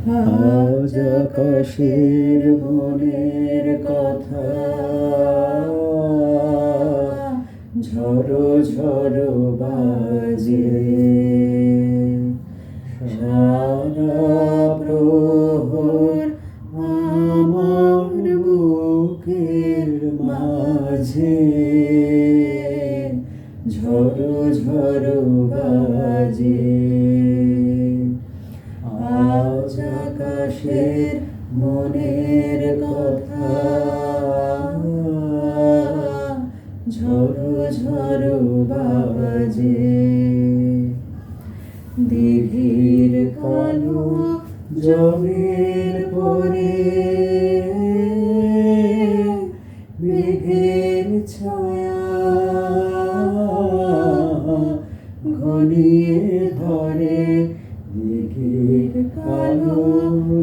আজ আকাশের মনের কথা। ঝড়ো ঝড়ো বাজে। সারা প্রহর আমার বুকের মাঝে। ঝড়ো ঝড়ো বাজে। আকাশের মনের কথা। ঝড়ো ঝড়ো বাবাজে দিঘির কালো জলের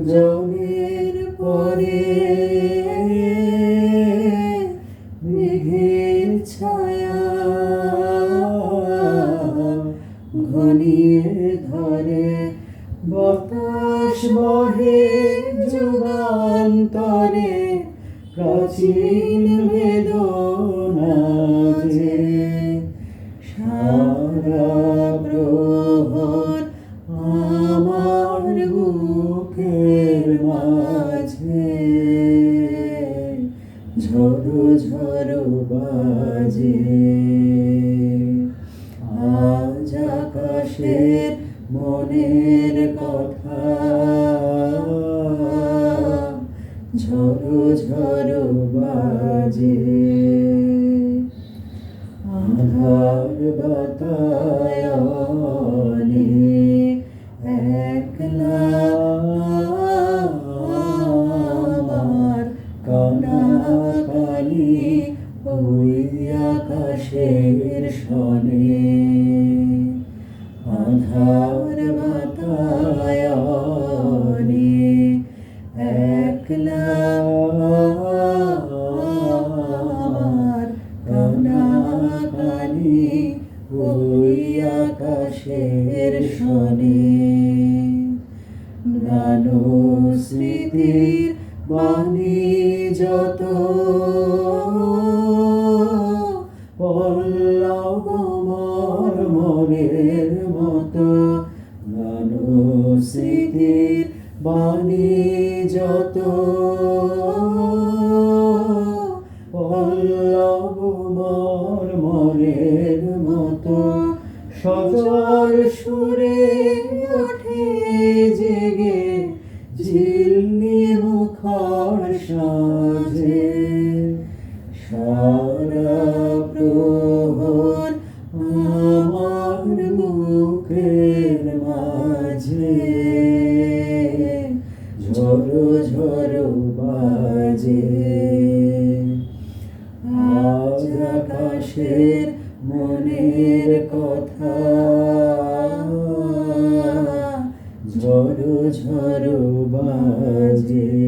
জলের পরে মেঘের ছায়া ঘনিয়ে ধরে বাতাস বহে যুগান্তরে প্রাচীন বেদনা যে সারা প্রহর ঝড়ো ঝড়ো বাজে। আজ আকাশের মনের কথা। ঝড়ো ঝড়ো বাজে। আধার বাতায়নে একলা আকাশের সনে। আধার বাতায়নে একলা আমার কানাকানি ওই আকাশের সনে। গানো স্মৃতির বাণী যত মনের মতো স্মৃতির বাণী যত। পল্লব মোর মনের মতো সজল সুরে ওঠে জেগে ঝিলনি মুখর সাজে। সারা ঝড়ো বাজে। আজ আকাশের মনের কথা। ঝড়ো ঝড়ো বাজে।